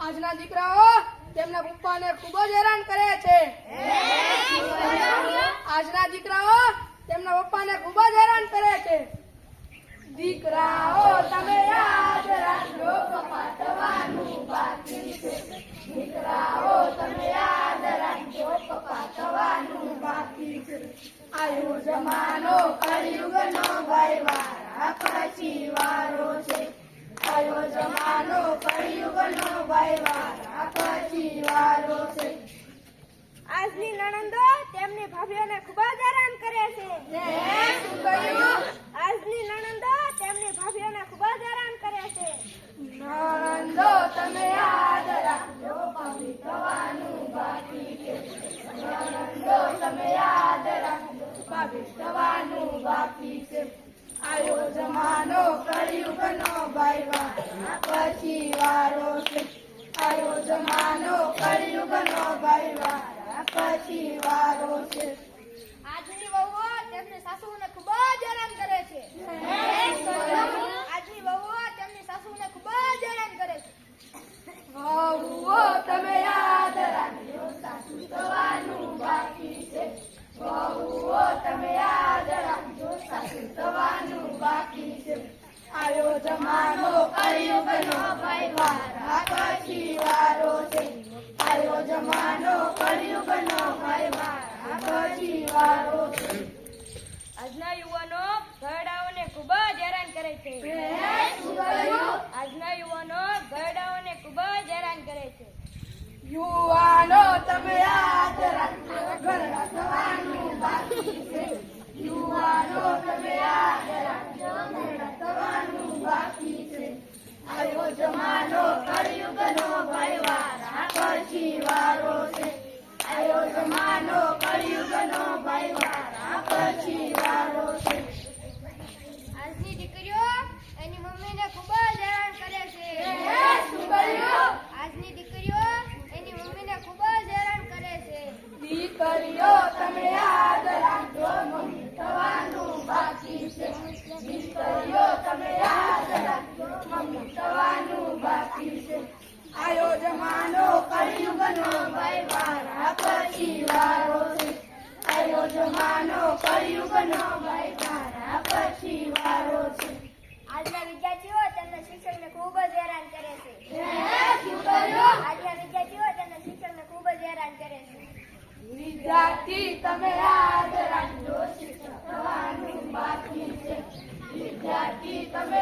આજના દીકરાઓ, તેમના પપ્પાને ખૂબ જ હેરાન કરે છે. આજના દીકરાઓ, તેમના પપ્પાને ખૂબ જ હેરાન કરે છે. દીકરાઓ, તમે આયો જમાનો કળિયુગનો ભાઈ વારા પછી વારો છે. આવ્યો જમાનો કળિયુગનો ભાઈ વારા પછી વારો છે. આજની નણંદો તેમની ભાભીઓને ખૂબ જ આરામ કરે છે. રાખજો બાકી છે આયો જમાનો કળિયુગનો ભાઈવા પછી વારો છે. આયો જમાનો કળિયુગનો ભાઈવા પછી વારો છે. આજની વહુઓ તેમને સાસુઓને ખૂબ જ આરામ કરે છે આજની વહુઓ તેમની સાસુઓને ખૂબ જ હેરાન કરે છે વહુઓ તમે યાદ રાખજો સાસુ થવાનું બાકી છે વહુઓ તમે યાદ રાખજો સાસુ થવાનું બાકી છે જમાનો કળિયુગનો ભાઈ વારા વારો છે. આયો જમાનો કળિયુગનો ભાઈ વારા વારો છે. આજના યુવાનો ઘરડાઓને ખૂબ જ હેરાન કરે છે. આજના યુવાનો ઘરડાઓને ખૂબ જ હેરાન કરે છે. યુવાનો તમે યાદ રાખજો ઘરડા પછી વારો છે. આયો જમાનો કળિયુગનો ભાઈ વારા પછી વારો છે. આજની દીકરીઓ એની મમ્મીને ખૂબ જ હેરાન કરે છે. આજની દીકરીઓ એની મમ્મીને ખૂબ જ હેરાન કરે છે. દીકરીઓ તમે યાદ રાખજો મમ્મી થવાનું બાકી છે. દીકરીઓ તમે યાદ રાખજો મમ્મી થવાનું બાકી છે. આયો જમાનો માનો ભાઈ ખૂબ જ હેરાન કરે છે. આજના શિક્ષકને ખૂબ જ હેરાન કરે છે. તમે યાદ રાખજો, શિક્ષક થવાનું બાકી છે. વિદ્યાર્થી, તમે